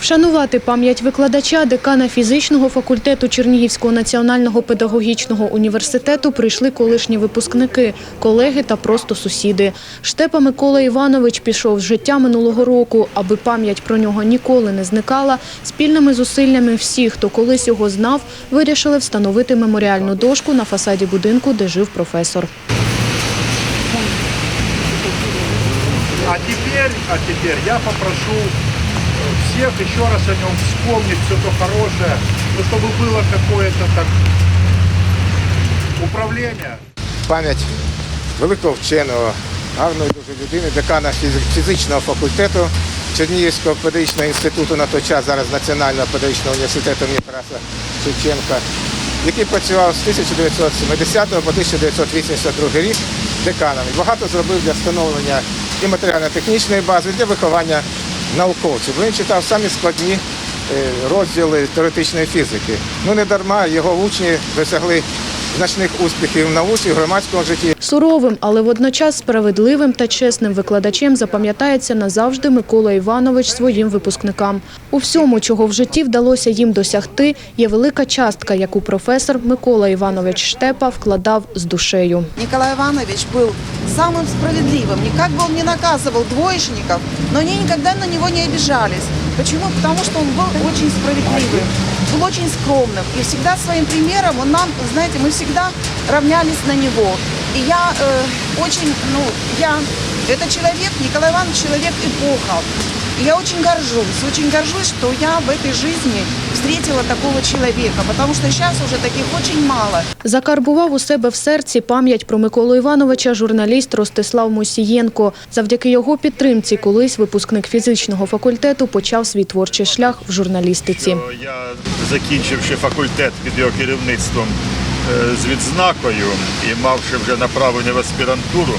Вшанувати пам'ять викладача декана фізичного факультету Чернігівського національного педагогічного університету прийшли колишні випускники, колеги та просто сусіди. Штепа Микола Іванович пішов з життя минулого року, аби пам'ять про нього ніколи не зникала. Спільними зусиллями всіх, хто колись його знав, вирішили встановити меморіальну дошку на фасаді будинку, де жив професор. А теперь, а теперь я попрошу всех еще раз о нем вспомнить все то хорошее, ну, чтобы было какое-то так управление. пам'ять великого вченого, гарної дуже людини, декана фізичного факультету Чернігівського педагогічного інституту на той час, зараз Національного педагогічного університету імені Тараса Шевченка, який працював з 1970 по 1982 рік деканом. Багато зробив для встановлення і матеріально-технічної бази, для виховання науковців. Він читав самі складні е, розділи теоретичної фізики. Ну не дарма його учні досягли значних успіхів в науці, в громадському житті. Суровим, але водночас справедливим та чесним викладачем запам'ятається назавжди Микола Іванович своїм випускникам. У всьому, чого в житті вдалося їм досягти, є велика частка, яку професор Микола Іванович Штепа вкладав з душею. Николай Иванович был самым справедливым. Никак бы он не наказывал двоечников, но они никогда на него не обижались. Почему? Потому что он был очень справедливым, был очень скромным. И всегда своим примером он нам, знаете, мы всегда равнялись на него. И я э, очень, ну, я, это человек, Николай Иванович, человек эпоха. И я очень горжусь, очень горжусь, что я в этой жизни встретила такого человека, потому что сейчас уже таких очень мало. Закарбував у себе в серці пам'ять про Миколу Івановича журналіст Ростислав Мосієнко. Завдяки його підтримці колись випускник фізичного факультету почав свій творчий шлях в журналістиці. Я, закінчивши факультет під його керівництвом е, з відзнакою і мавши вже направлення в аспірантуру,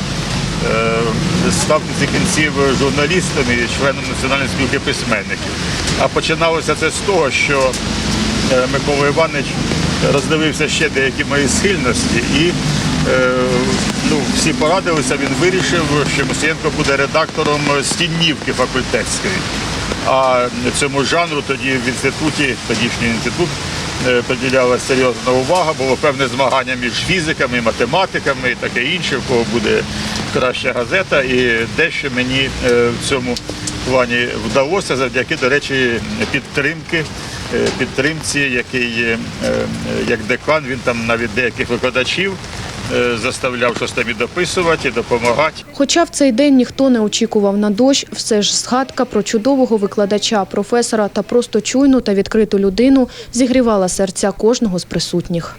став в кінці кінців журналістом і членом Національної спілки письменників. А починалося це з того, що е, Микола Іванович роздивився ще деякі мої схильності і е, ну, всі порадилися, він вирішив, що Мусієнко буде редактором стіннівки факультетської. А цьому жанру тоді в інституті, тодішній інститут, е, приділялася серйозна увага, було певне змагання між фізиками, математиками і таке інше, в кого буде краща газета. І дещо мені е, в цьому плані вдалося завдяки, до речі, підтримки. е, Підтримці, який е, е, як декан, він там навіть деяких викладачів е, заставляв щось тобі дописувати, допомагати. Хоча в цей день ніхто не очікував на дощ, все ж згадка про чудового викладача, професора та просто чуйну та відкриту людину зігрівала серця кожного з присутніх.